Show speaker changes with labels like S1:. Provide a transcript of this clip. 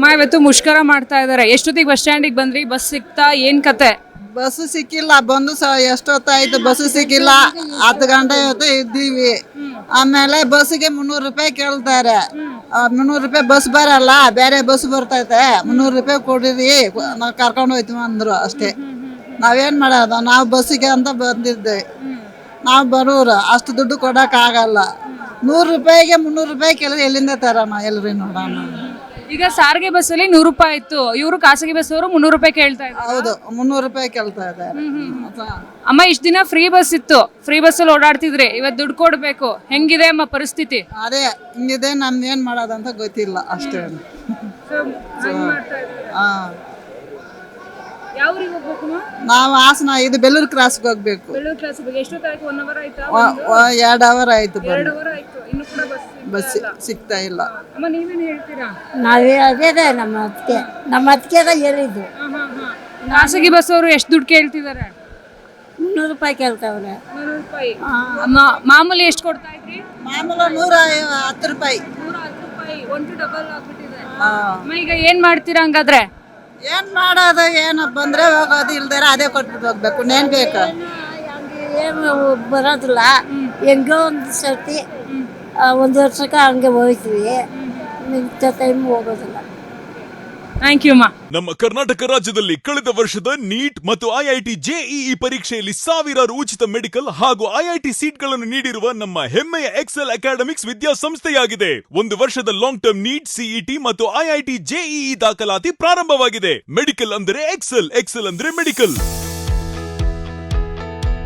S1: ಅಮ್ಮ ಇವತ್ತು ಮುಷ್ಕರ ಮಾಡ್ತಾ ಇದ್ದಾರೆ. ಎಷ್ಟೊತ್ತಿಗೆ ಬಸ್ ಸ್ಟ್ಯಾಂಡಿಗೆ ಬಂದ್ರಿ? ಬಸ್ ಸಿಕ್ತಾ ಏನ್ ಕತೆ?
S2: ಬಸ್ ಸಿಕ್ಕಿಲ್ಲ, ಬಂದು ಸ ಎಷ್ಟೊತ್ತಾಯ್ತು ಬಸ್ ಸಿಕ್ಕಿಲ್ಲ. ಹತ್ತು ಗಂಟೆ ಹೊತ್ತು ಇದ್ದೀವಿ. ಆಮೇಲೆ ಬಸ್ಸಿಗೆ ಮುನ್ನೂರು ರೂಪಾಯಿ ಕೇಳ್ತಾರೆ. ಮುನ್ನೂರು ರೂಪಾಯಿ ಬಸ್ ಬರಲ್ಲ, ಬೇರೆ ಬಸ್ ಬರ್ತೈತೆ. ಮುನ್ನೂರು ರೂಪಾಯಿ ಕೊಡಿರಿ, ನಾವು ಕರ್ಕೊಂಡು ಹೋಯ್ತೀವಿ ಅಂದ್ರು ಅಷ್ಟೇ. ನಾವೇನು ಮಾಡೋದು? ನಾವು ಬಸ್ಸಿಗೆ ಅಂತ ಬಂದಿದ್ದೆ. ನಾವು ಬರೋರು, ಅಷ್ಟು ದುಡ್ಡು ಕೊಡೋಕ್ಕಾಗಲ್ಲ. ನೂರು ರೂಪಾಯಿಗೆ ಮುನ್ನೂರು ರೂಪಾಯಿ ಕೇಳಿದ್ರೆ ಎಲ್ಲಿಂದ ತರೋಣ ಎಲ್ರಿ ನೋಡೋಣ?
S1: ಈಗ ಸಾರಿಗೆ ಬಸ್ಸಲ್ಲಿ ನೂರು ರೂಪಾಯಿ ಇತ್ತು. ಇವರು ಖಾಸಗಿ ಬಸ್ ಅವರು ಮುನ್ನೂರು ರೂಪಾಯಿ ಕೇಳ್ತಾ ಇದ್ದಾರೆ
S2: ಹೌದು ಮುನ್ನೂರು ರೂಪಾಯಿ ಕೇಳ್ತಾ ಇದ್ದಾರೆ.
S1: ಅಮ್ಮ ಇಷ್ಟ ದಿನ ಫ್ರೀ ಬಸ್ ಇತ್ತು. ಫ್ರೀ ಬಸ್ಸಲ್ಲಿ ಓಡಾಡ್ತಿದ್ರಿ ಇವತ್ತು ದುಡ್ಡು ಕೊಡ್ಬೇಕು. ಹೆಂಗಿದೆ ಅಮ್ಮ ಪರಿಸ್ಥಿತಿ?
S2: ಅದೇ ಹಿಂಗಿದೆ ನಾನು ಏನು ಮಾಡೋದಂತ ಗೊತ್ತಿಲ್ಲ ಅಷ್ಟೇ. ಹಾಂ. ನಾವು ಹಾಸನ ಇದು ಬೆಲ್ಲೂರು ಕ್ರಾಸ್ಗೆ ಹೋಗ್ಬೇಕು.
S1: ಬೆಳ್ಳೂರು ಕ್ಲಾಸ್ ಎಷ್ಟೊತ್ತಾಯ್ತು ಒನ್ ಅವರ್ ಆಯ್ತಾ?
S2: ಎರಡು ಅವರ್ ಆಯ್ತು ಬಂದು
S1: ಎರಡು ಅವರ್ ಆಯ್ತು ಇನ್ನು ಕೂಡ ಬಸ್
S2: ಸಿಗ್ತಾ ಇಲ್ಲ.
S1: ಅಮ್ಮ ನೀವೇನು ಹೇಳ್ತೀರಾ?
S3: ನಾವೇ ಅದೇ ನಮ್ಮ ಅತ್ತಿಗೆ. ನಮ್ಮ ಅದಕ್ಕೆ ಹೇಳಿದ್ದು.
S1: ಖಾಸಗಿ ಬಸ್ ಅವರು ಎಷ್ಟು ದುಡ್ಡು ಕೇಳ್ತಿದ್ದಾರೆ?
S3: ಮುನ್ನೂರು ರೂಪಾಯಿ ಕೇಳ್ತಾವ್ರೆ.
S1: ನೂರು ರೂಪಾಯಿ. ಮಾಮೂಲಿ ಎಷ್ಟು ಕೊಡ್ತಾ ಇದ್ರಿ?
S2: ಮಾಮೂಲು ನೂರ ಐವ- ಹತ್ತು ರೂಪಾಯಿ.
S1: ನೂರ ಹತ್ತು ರೂಪಾಯಿ. ಒಂಟು ಡಬಲ್ ಆಗ್ಬಿಟ್ಟಿದೆ.
S2: ಹಾಂ.
S1: ಅಮ್ಮ ಈಗ ಏನ್ ಮಾಡ್ತೀರಾ ಹಂಗಾದ್ರೆ?
S2: ಏನ್ ಮಾಡೋದು ಏನು ಬಂದ್ರೆ ಹೋಗೋದು ಇಲ್ದಾರ ಅದೇ ಕೊಟ್ಬಿಟ್ಟು ಹೋಗ್ಬೇಕು. ನೇನ್ ಬೇಕು?
S3: ಏನು ಬರೋದಿಲ್ಲ. ಹೆಂಗೋ ಒಂದು ಸರ್ತಿ. ಒಂದು ವರ್ಷಕ್ಕೆ ಹಂಗೆ ಹೋಗ್ತೀವಿ. ಮಿಂಚ ಟೈಮ್ ಹೋಗೋದಿಲ್ಲ.
S1: ಥ್ಯಾಂಕ್ ಯು ಮಾ
S4: ನಮ್ಮ ಕರ್ನಾಟಕ ರಾಜ್ಯದಲ್ಲಿ ಕಳೆದ ವರ್ಷದ ನೀಟ್ ಮತ್ತು ಐಐಟಿ ಜೆಇಇ ಪರೀಕ್ಷೆಯಲ್ಲಿ ಸಾವಿರಾರು ಉಚಿತ ಮೆಡಿಕಲ್ ಹಾಗೂ ಐಐಟಿ ಸೀಟ್ಗಳನ್ನು ನೀಡಿರುವ ನಮ್ಮ ಹೆಮ್ಮೆಯ ಎಕ್ಸೆಲ್ ಅಕಾಡೆಮಿಕ್ಸ್ ವಿದ್ಯಾಸಂಸ್ಥೆಯಾಗಿದೆ. ಒಂದು ವರ್ಷದ ಲಾಂಗ್ ಟರ್ಮ್ ನೀಟ್ ಸಿಇಟಿ ಮತ್ತು ಐಐಟಿ ಜೆಇಇ ದಾಖಲಾತಿ ಪ್ರಾರಂಭವಾಗಿದೆ. ಮೆಡಿಕಲ್ ಅಂದರೆ ಎಕ್ಸೆಲ್ ಎಕ್ಸೆಲ್ ಅಂದರೆ ಮೆಡಿಕಲ್.